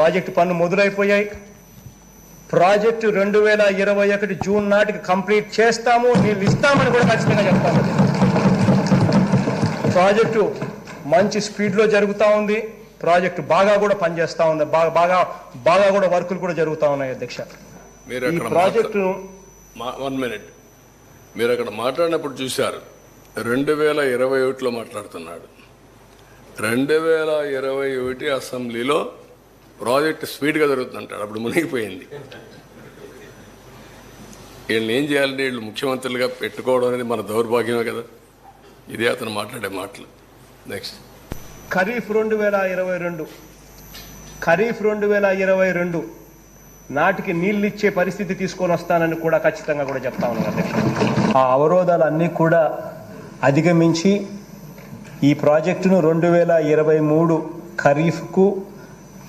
Project పనులు మొదలైపోయాయి. Project రెండు వేల ఇరవై ఒకటి జూన్ నాటికి కంప్లీట్ చేస్తాము నీళ్ళు ఇస్తామని కూడా ఖచ్చితంగా చెప్తాము ప్రాజెక్టు మంచి స్పీడ్లో జరుగుతూ ఉంది ప్రాజెక్టు బాగా కూడా పనిచేస్తూ ఉంది బాగా బాగా బాగా కూడా వర్కులు కూడా జరుగుతూ ఉన్నాయి అధ్యక్ష. ఈ అక్కడ ప్రాజెక్టును వన్ మినిట్. మీరు అక్కడ మాట్లాడినప్పుడు చూశారు రెండు వేల ఇరవై ఒకటిలో మాట్లాడుతున్నాడు. రెండు వేల ఇరవై ఒకటి అసెంబ్లీలో ప్రాజెక్ట్ స్పీడ్గా జరుగుతుందంటాడు. అప్పుడు మునిగిపోయింది. వీళ్ళని ఏం చేయాలంటే వీళ్ళు ముఖ్యమంత్రులుగా పెట్టుకోవడం అనేది మన దౌర్భాగ్యమే కదా. ఇదే అతను మాట్లాడే మాటలు. నెక్స్ట్ ఖరీఫ్ రెండు వేల ఇరవై రెండు. ఖరీఫ్ రెండు వేల ఇరవై రెండు. నాటికి నీళ్ళు ఇచ్చే పరిస్థితి తీసుకొని వస్తానని కూడా ఖచ్చితంగా కూడా చెప్తా ఉన్నాను ఆ అవరోధాలన్నీ కూడా అధిగమించి ఈ ప్రాజెక్టును రెండు వేల ఇరవై మూడు ఖరీఫ్కు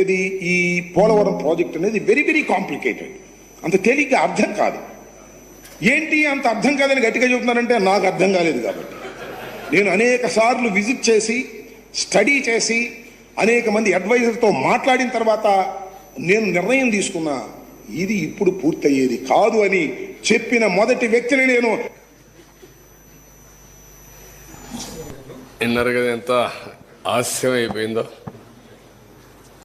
ఏది ఈ పోలవరం ప్రాజెక్ట్ అనేది వెరీ వెరీ కాంప్లికేటెడ్ అంత తేలిగ్గా అర్థం కాదు. ఏంటి అంత అర్థం కాదని గట్టిగా చెబుతున్నారంటే నాకు అర్థం కాలేదు కాబట్టి. నేను అనేక సార్లు విజిట్ చేసి స్టడీ చేసి అనేక మంది అడ్వైజర్తో మాట్లాడిన తర్వాత నేను నిర్ణయం తీసుకున్నా ఇది ఇప్పుడు పూర్తయ్యేది కాదు అని చెప్పిన మొదటి వ్యక్తిని నేను విన్నారు కదా ఎంత ఆస్యం అయిపోయిందో